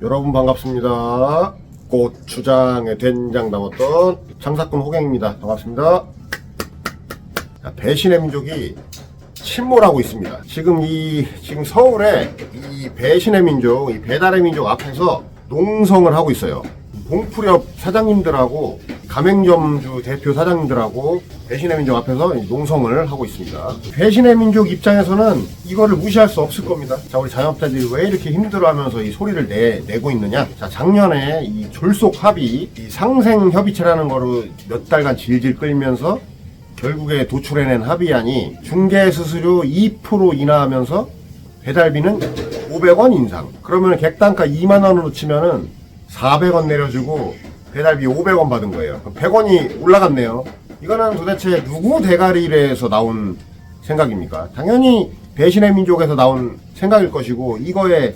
여러분 반갑습니다. 고추장에 된장 담았던 장사꾼 호갱입니다. 반갑습니다. 자, 배신의 민족이 침몰하고 있습니다. 지금 이 지금 서울에 이 배신의 민족, 이 배달의 민족 앞에서 농성을 하고 있어요. 봉프렵 사장님들하고 가맹점주 대표 사장님들하고 배신의 민족 앞에서 이 농성을 하고 있습니다. 배신의 민족 입장에서는 이거를 무시할 수 없을 겁니다. 자, 우리 자영업자들이 왜 이렇게 힘들어하면서 이 소리를 내, 내고 있느냐? 자, 작년에 이 졸속 합의, 이 상생 협의체라는 거로 몇 달간 질질 끌면서 결국에 도출해낸 합의안이 중개 수수료 2% 인하하면서 배달비는 500원 인상. 그러면 객단가 2만 원으로 치면은 400원 내려주고 배달비 500원 받은 거예요. 그럼 100원이 올라갔네요. 이거는 도대체 누구 대가리에서 나온 생각입니까? 당연히 배신의 민족에서 나온 생각일 것이고 이거에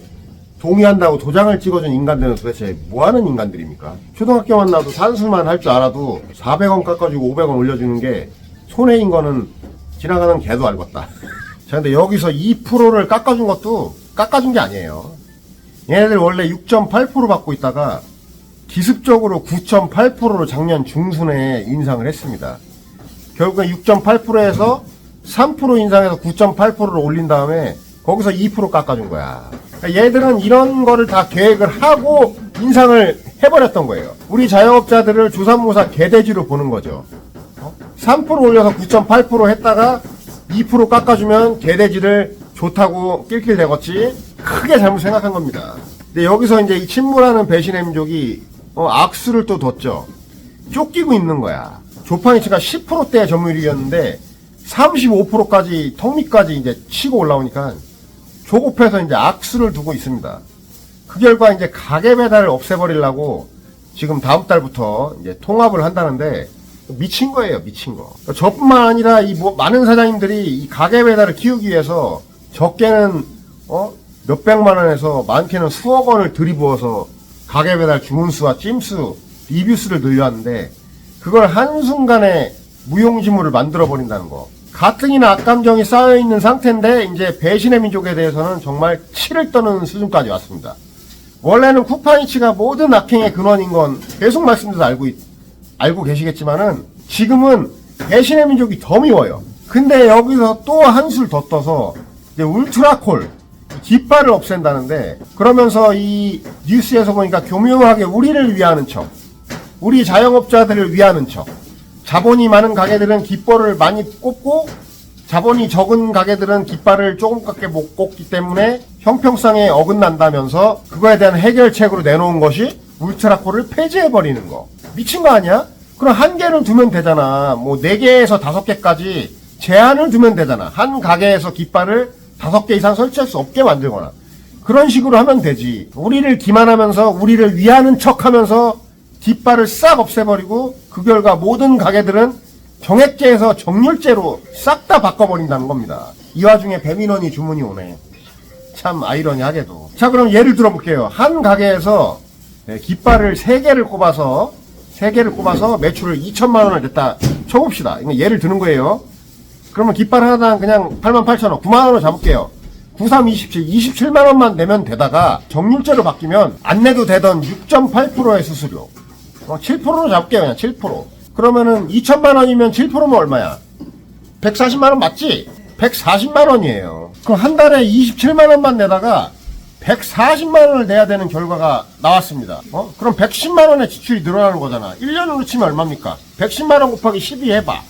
동의한다고 도장을 찍어준 인간들은 도대체 뭐하는 인간들입니까? 초등학교만 나도 산수만 할 줄 알아도 400원 깎아주고 500원 올려주는 게 손해인 거는 지나가는 개도 알겠다. 자, 근데 여기서 2%를 깎아준 것도 깎아준 게 아니에요. 얘네들 원래 6.8% 받고 있다가 기습적으로 9.8%로 작년 중순에 인상을 했습니다. 결국엔 6.8%에서 3% 인상해서 9.8%를 올린 다음에 거기서 2% 깎아준 거야. 그러니까 얘들은 이런 거를 다 계획을 하고 인상을 해버렸던 거예요. 우리 자영업자들을 조삼모사 개돼지로 보는 거죠. 3% 올려서 9.8% 했다가 2% 깎아주면 개돼지를 좋다고 낄낄대겠지 크게 잘못 생각한 겁니다. 근데 여기서 이제 이 침몰하는 배신의 민족이 어, 악수를 또 뒀죠. 쫓기고 있는 거야. 조파니치가 10%대 점유율이었는데 35%까지 턱밑까지 이제 치고 올라오니까 조급해서 이제 악수를 두고 있습니다. 그 결과 이제 가게 배달을 없애버리려고 지금 다음 달부터 이제 통합을 한다는데 미친 거예요, 미친 거. 저뿐만 아니라 이 뭐 많은 사장님들이 이 가게 배달을 키우기 위해서 적게는 어 몇백만 원에서 많게는 수억 원을 들이부어서 가게 배달 주문 수와 찜수, 리뷰 수를 늘려왔는데 그걸 한순간에 무용지물을 만들어 버린다는 거. 가뜩이나 악감정이 쌓여 있는 상태인데 이제 배신의 민족에 대해서는 정말 치를 떠는 수준까지 왔습니다. 원래는 쿠파니치가 모든 악행의 근원인 건 계속 말씀드려서 알고 있, 알고 계시겠지만은 지금은 배신의 민족이 더 미워요. 근데 여기서 또 한술 더 떠서 울트라콜 깃발을 없앤다는데 그러면서 이 뉴스에서 보니까 교묘하게 우리를 위하는 척, 우리 자영업자들을 위하는 척. 자본이 많은 가게들은 깃발을 많이 꼽고 자본이 적은 가게들은 깃발을 조금밖에 못 꼽기 때문에 형평성에 어긋난다면서 그거에 대한 해결책으로 내놓은 것이 울트라콜을 폐지해버리는 거. 미친 거 아니야? 그럼 한 개를 두면 되잖아. 뭐 네 개에서 다섯 개까지 제한을 두면 되잖아. 한 가게에서 깃발을 다섯 개 이상 설치할 수 없게 만들거나. 그런 식으로 하면 되지. 우리를 기만하면서 우리를 위하는 척 하면서 깃발을 싹 없애버리고 그 결과 모든 가게들은 정액제에서 정률제로 싹 다 바꿔버린다는 겁니다. 이 와중에 배민원이 주문이 오네. 참 아이러니하게도. 자 그럼 예를 들어볼게요. 한 가게에서 네, 깃발을 세개를 꼽아서 세개를 꼽아서 매출을 2천만 원을 냈다 쳐봅시다. 예를 드는 거예요. 그러면 깃발 하나당 그냥 8만 8천 원, 9만 원으로 잡을게요. 93, 27, 27만 원만 내면 되다가 정률제로 바뀌면 안 내도 되던 6.8%의 수수료. 어, 7%로 잡을게요, 그냥 7%. 그러면은 2천만 원이면 7%면 얼마야? 140만 원 맞지? 140만 원이에요. 그럼 한 달에 27만 원만 내다가 140만 원을 내야 되는 결과가 나왔습니다. 어? 그럼 110만 원의 지출이 늘어나는 거잖아. 1년으로 치면 얼마입니까? 110만 원 곱하기 12 해봐.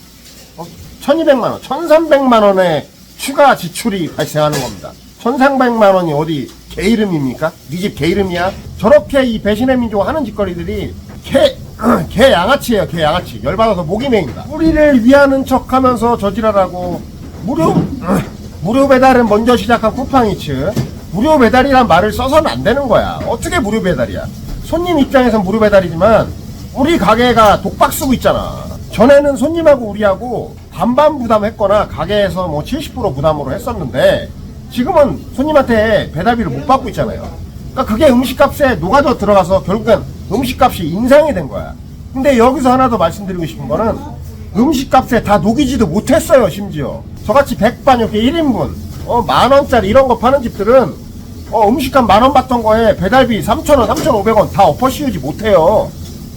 어? 1200만 원, 1300만 원의 추가 지출이 발생하는 겁니다. 1300만 원이 어디 개 이름입니까? 네 집 개 이름이야? 저렇게 이 배신의 민족 하는 짓거리들이 개, 개 양아치예요, 개 양아치. 열받아서 목이 메인다. 우리를 위하는 척 하면서 저지랄하고, 무료, 무료 배달은 먼저 시작한 쿠팡이츠. 무료 배달이란 말을 써서는 안 되는 거야. 어떻게 무료 배달이야? 손님 입장에선 무료 배달이지만, 우리 가게가 독박 쓰고 있잖아. 전에는 손님하고 우리하고 반반 부담했거나 가게에서 뭐 70% 부담으로 했었는데 지금은 손님한테 배달비를 못 받고 있잖아요. 그러니까 그게 음식값에 녹아져 들어가서 결국엔 음식값이 인상이 된 거야. 근데 여기서 하나 더 말씀드리고 싶은 거는 음식값에 다 녹이지도 못했어요, 심지어. 저같이 백반 이렇게 1인분, 어, 만 원짜리 이런 거 파는 집들은 어, 음식값 만원 받던 거에 배달비 3,000원, 3,500원 다 엎어 씌우지 못해요.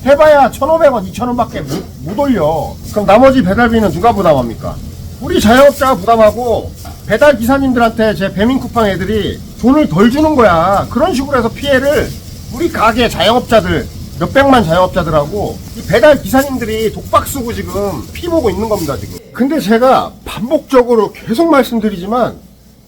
해봐야 1,500원, 2,000원 밖에 못, 못 올려. 그럼 나머지 배달비는 누가 부담합니까? 우리 자영업자가 부담하고 배달 기사님들한테 제 배민 쿠팡 애들이 돈을 덜 주는 거야. 그런 식으로 해서 피해를 우리 가게 자영업자들 몇백만 자영업자들하고 이 배달 기사님들이 독박 쓰고 지금 피 보고 있는 겁니다 지금. 근데 제가 반복적으로 계속 말씀드리지만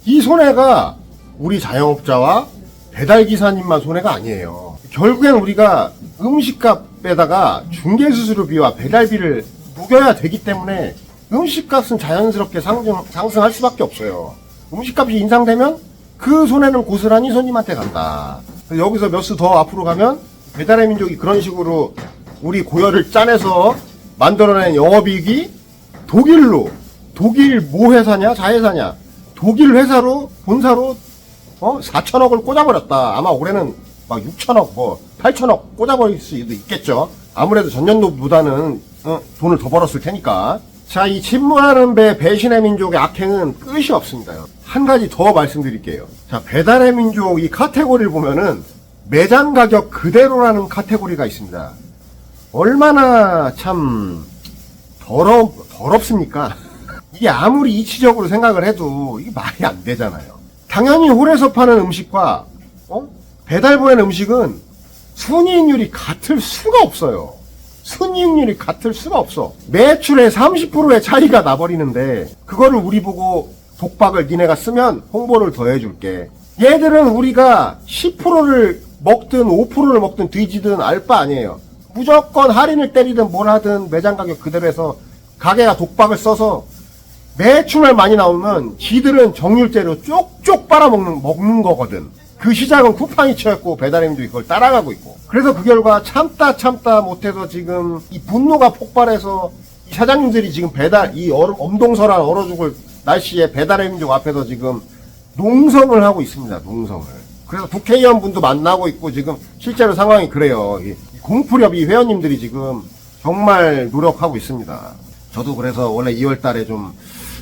이 손해가 우리 자영업자와 배달 기사님만 손해가 아니에요. 결국엔 우리가 음식값 에다가 중개수수료비와 배달비를 녹여야 되기 때문에 음식값은 자연스럽게 상승, 상승할 수밖에 없어요. 음식값이 인상되면 그 손해는 고스란히 손님한테 간다. 여기서 몇 수 더 앞으로 가면 배달의 민족이 그런 식으로 우리 고열을 짜내서 만들어낸 영업이익이 독일로 독일 모 회사냐 자회사냐 독일 회사로 본사로 어 4천억을 꽂아버렸다. 아마 올해는 막 6천억 뭐 8천억 꽂아버릴 수도 있겠죠. 아무래도 전년도보다는 어, 돈을 더 벌었을 테니까. 자, 이 침몰하는 배 배신의 민족의 악행은 끝이 없습니다. 한 가지 더 말씀드릴게요. 자, 배달의 민족 이 카테고리를 보면은 매장 가격 그대로라는 카테고리가 있습니다. 얼마나 참 더럽, 더럽습니까? 이게 아무리 이치적으로 생각을 해도 이게 말이 안 되잖아요. 당연히 홀에서 파는 음식과 어? 배달 보낸 음식은 순이익률이 같을 수가 없어요. 순이익률이 같을 수가 없어. 매출의 30%의 차이가 나버리는데 그거를 우리 보고 독박을 니네가 쓰면 홍보를 더 해줄게. 얘들은 우리가 10%를 먹든 5%를 먹든 뒤지든 알 바 아니에요. 무조건 할인을 때리든 뭘 하든 매장 가격 그대로 해서 가게가 독박을 써서 매출만 많이 나오면 지들은 정률제로 쪽쪽 빨아먹는 먹는 거거든. 그 시작은 쿠팡이츠였고 배달행도 그걸 따라가고 있고. 그래서 그 결과 참다 참다 못해서 지금 이 분노가 폭발해서 이 사장님들이 지금 배달 이 얼음 엄동설한 얼어 죽을 날씨에 배달행족 앞에서 지금 농성을 하고 있습니다. 농성을. 그래서 국회의원 분도 만나고 있고 지금 실제로 상황이 그래요. 이 공풀협 이 회원님들이 지금 정말 노력하고 있습니다. 저도 그래서 원래 2월 달에 좀,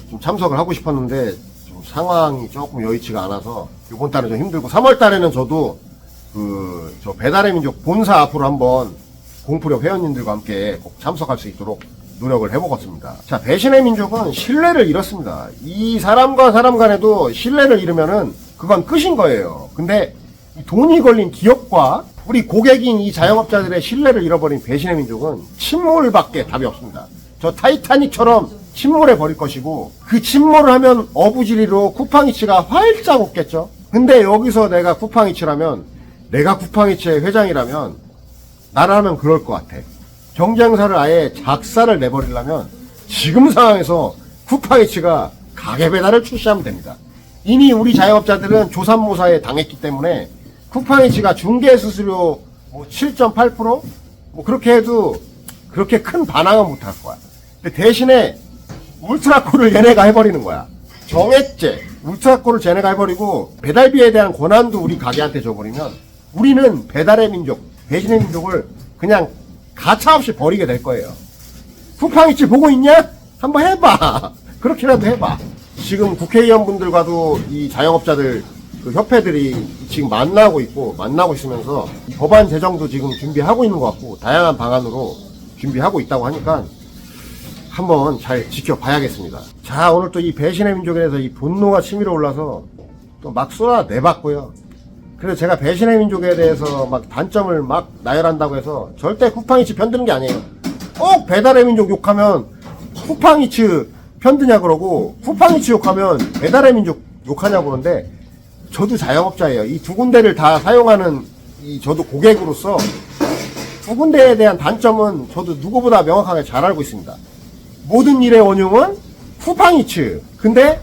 좀 참석을 하고 싶었는데 좀 상황이 조금 여의치가 않아서 이번 달은 좀 힘들고 3월 달에는 저도 그 저 배달의 민족 본사 앞으로 한번 공풀협 회원님들과 함께 꼭 참석할 수 있도록 노력을 해보겠습니다. 자, 배신의 민족은 신뢰를 잃었습니다. 이 사람과 사람 간에도 신뢰를 잃으면은 그건 끝인 거예요. 근데 이 돈이 걸린 기업과 우리 고객인 이 자영업자들의 신뢰를 잃어버린 배신의 민족은 침몰밖에 답이 없습니다. 저 타이타닉처럼 침몰해 버릴 것이고 그 침몰을 하면 어부지리로 쿠팡이츠가 활짝 웃겠죠. 근데 여기서 내가 쿠팡이츠라면 내가 쿠팡이츠의 회장이라면 나라면 그럴 것 같아. 경쟁사를 아예 작사를 내버리려면 지금 상황에서 쿠팡이츠가 가게 배달을 출시하면 됩니다. 이미 우리 자영업자들은 조삼모사에 당했기 때문에 쿠팡이츠가 중개 수수료 뭐 7.8%뭐 그렇게 해도 그렇게 큰 반항은 못할 거야. 대신에 울트라콜을 얘네가 해버리는 거야. 정액제, 울트라콜을 쟤네가 해버리고 배달비에 대한 권한도 우리 가게한테 줘버리면 우리는 배달의 민족, 배신의 민족을 그냥 가차없이 버리게 될 거예요. 쿠팡이츠 보고 있냐? 한번 해봐. 그렇게라도 해봐. 지금 국회의원분들과도 이 자영업자들 그 협회들이 지금 만나고 있고 만나고 있으면서 이 법안 제정도 지금 준비하고 있는 것 같고 다양한 방안으로 준비하고 있다고 하니까 한번 잘 지켜봐야겠습니다. 자, 오늘 또 이 배신의 민족에 대해서 이 분노가 치밀어 올라서 또 막 쏟아내봤고요. 그래서 제가 배신의 민족에 대해서 막 단점을 막 나열한다고 해서 절대 쿠팡이츠 편드는 게 아니에요. 꼭 배달의 민족 욕하면 쿠팡이츠 편드냐 그러고 쿠팡이츠 욕하면 배달의 민족 욕하냐 그러는데 저도 자영업자예요. 이 두 군데를 다 사용하는 이 저도 고객으로서 두 군데에 대한 단점은 저도 누구보다 명확하게 잘 알고 있습니다. 모든 일의 원흉은 쿠팡이츠. 근데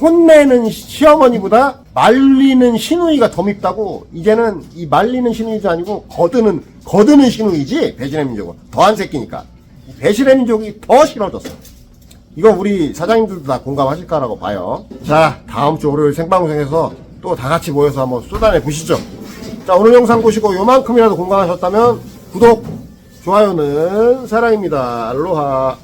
혼내는 시어머니보다 말리는 시누이가 더 밉다고 이제는 이 말리는 시누이도 아니고 거드는 거드는 시누이지 배신의 민족은 더한 새끼니까 이 배신의 민족이 더 싫어졌어. 이거 우리 사장님들도 다 공감하실 까라고 봐요. 자 다음 주 월요일 생방송에서 또 다 같이 모여서 한번 쏟아내 보시죠. 자 오늘 영상 보시고 요만큼이라도 공감하셨다면 구독 좋아요는 사랑입니다. 알로하.